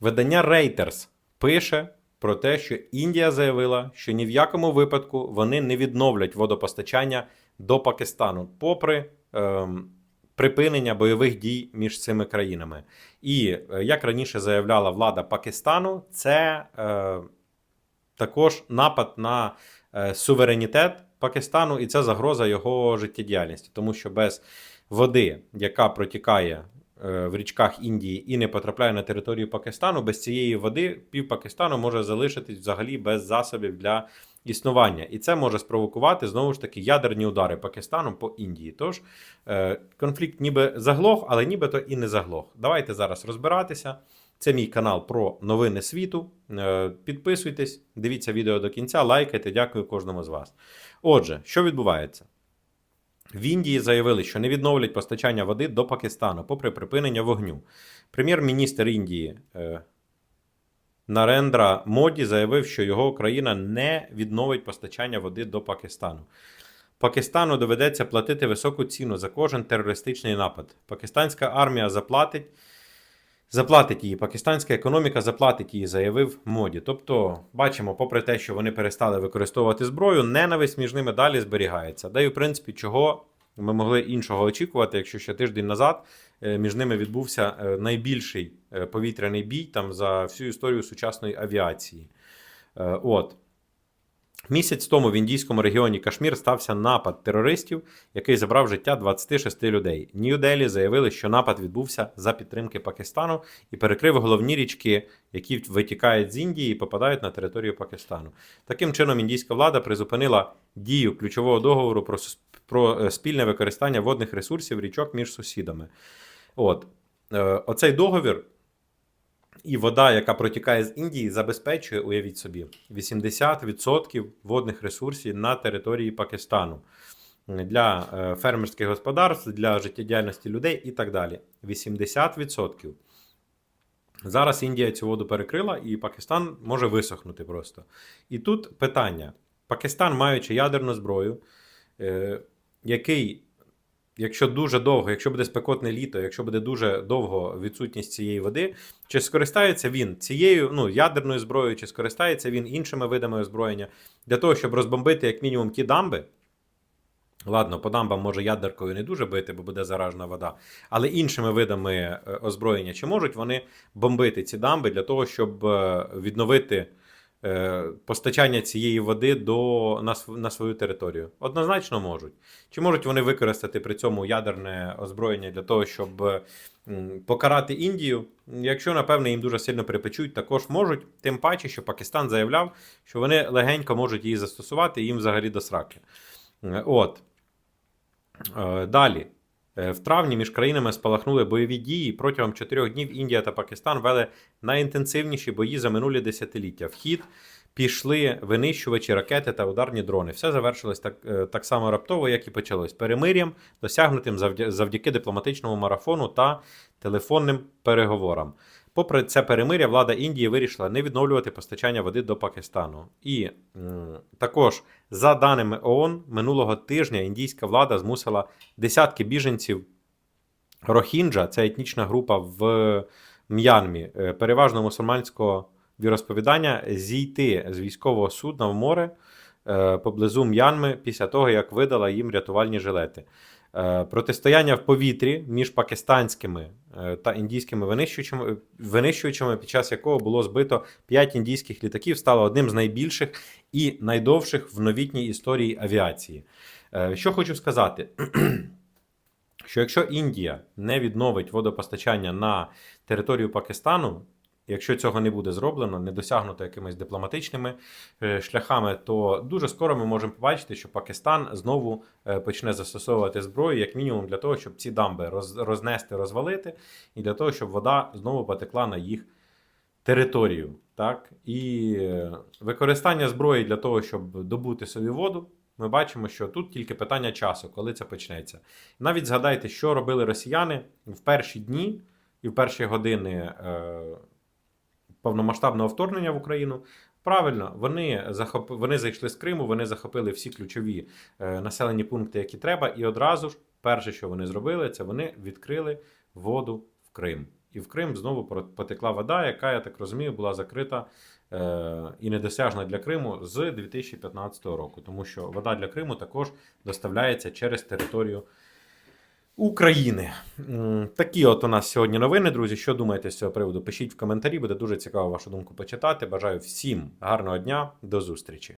Видання Reuters пише про те, що Індія заявила, що ні в якому випадку вони не відновлять водопостачання до Пакистану, попри ем, припинення бойових дій між цими країнами. І е, як раніше заявляла влада Пакистану, це е, також напад на е, суверенітет Пакистану, і це загроза його життєдіяльності, тому що без води, яка протікає в річках Індії і не потрапляє на територію Пакистану, без цієї води пів Пакистану може залишитись взагалі без засобів для існування. І це може спровокувати знову ж таки ядерні удари Пакистану по Індії. Тож е, конфлікт ніби заглох, але нібито і не заглох. Давайте зараз розбиратися. Це мій канал про новини світу. Е, Підписуйтесь, дивіться відео до кінця, лайкайте. Дякую кожному з вас. Отже, що відбувається? В Індії заявили, що не відновлять постачання води до Пакистану, попри припинення вогню. Прем'єр-міністр Індії е, Нарендра Моді заявив, що його країна не відновить постачання води до Пакистану. Пакистану доведеться платити високу ціну за кожен терористичний напад. Пакистанська армія заплатить. Заплатить її, пакистанська економіка заплатить її, заявив моді. Тобто, бачимо, попри те, що вони перестали використовувати зброю, ненависть між ними далі зберігається. Да й, в принципі, чого ми могли іншого очікувати, якщо ще тиждень назад е, між ними відбувся е, найбільший е, повітряний бій там за всю історію сучасної авіації. От. Місяць тому в індійському регіоні Кашмір стався напад терористів, який забрав життя 26 людей. Нью-Делі заявили, що напад відбувся за підтримки Пакистану і перекрив головні річки, які витікають з Індії і попадають на територію Пакистану. Таким чином, індійська влада призупинила дію ключового договору про, про е, спільне використання водних ресурсів річок між сусідами. От. Е, Оцей договір і вода, яка протікає з Індії, забезпечує, уявіть собі, 80% водних ресурсів на території Пакистану для е, фермерських господарств, для життєдіяльності людей і так далі. 80%. Зараз Індія цю воду перекрила, і Пакистан може висохнути просто. І тут питання: Пакистан, маючи ядерну зброю, е, який якщо дуже довго, якщо буде спекотне літо, якщо буде дуже довго відсутність цієї води, чи скористається він цією ну, ядерною зброєю, чи скористається він іншими видами озброєння для того, щоб розбомбити як мінімум ті дамби. Ладно, по дамбам може ядеркою не дуже бити, бо буде заражена вода. Але іншими видами е, озброєння, чи можуть вони бомбити ці дамби для того, щоб е, відновити постачання цієї води до, на, на свою територію? Однозначно можуть. Чи можуть вони використати при цьому ядерне озброєння для того, щоб е, покарати Індію? Якщо, напевне, їм дуже сильно припечуть, також можуть. Тим паче, що Пакистан заявляв, що вони легенько можуть її застосувати, і їм взагалі до сраки. Е, От. Е, Далі. Е, В травні між країнами спалахнули бойові дії. Протягом чотирьох днів Індія та Пакистан вели найінтенсивніші бої за минулі десятиліття. Вхід пішли винищувачі, ракети та ударні дрони. Все завершилось так, е, так само раптово, як і почалось. Перемир'ям, досягнутим завдя- завдяки дипломатичному марафону та телефонним переговорам. Попри це перемир'я, влада Індії вирішила не відновлювати постачання води до Пакистану. І м, також, за даними ООН, минулого тижня індійська влада змусила десятки біженців Рохінджа, це етнічна група в М'янмі, е, переважно мусульманського віросповідання, зійти з військового судна в море е, поблизу М'янми після того, як видала їм рятувальні жилети. Е, Протистояння в повітрі між пакистанськими е, та індійськими винищувачами, винищувачами, під час якого було збито 5 індійських літаків, стало одним з найбільших і найдовших в новітній історії авіації. Е, Що хочу сказати, що якщо Індія не відновить водопостачання на територію Пакистану, якщо цього не буде зроблено, не досягнуто якимись дипломатичними е, шляхами, то дуже скоро ми можемо побачити, що Пакистан знову е, почне застосовувати зброю, як мінімум, для того, щоб ці дамби роз- рознести, розвалити, і для того, щоб вода знову потекла на їх територію. Так? І е, використання зброї для того, щоб добути собі воду. Ми бачимо, що тут тільки питання часу, коли це почнеться. Навіть згадайте, що робили росіяни в перші дні і в перші години повномасштабного вторгнення в Україну. Правильно, вони захоп... вони зайшли з Криму, вони захопили всі ключові е, населені пункти, які треба, і одразу ж перше, що вони зробили, це вони відкрили воду в Крим. і в Крим знову потекла вода, яка, я так розумію, була закрита е, і недосяжна для Криму з 2015 року, тому що вода для Криму також доставляється через територію України. Такі от у нас сьогодні новини, друзі. Що думаєте з цього приводу? Пишіть в коментарі, буде дуже цікаво вашу думку почитати. Бажаю всім гарного дня, до зустрічі.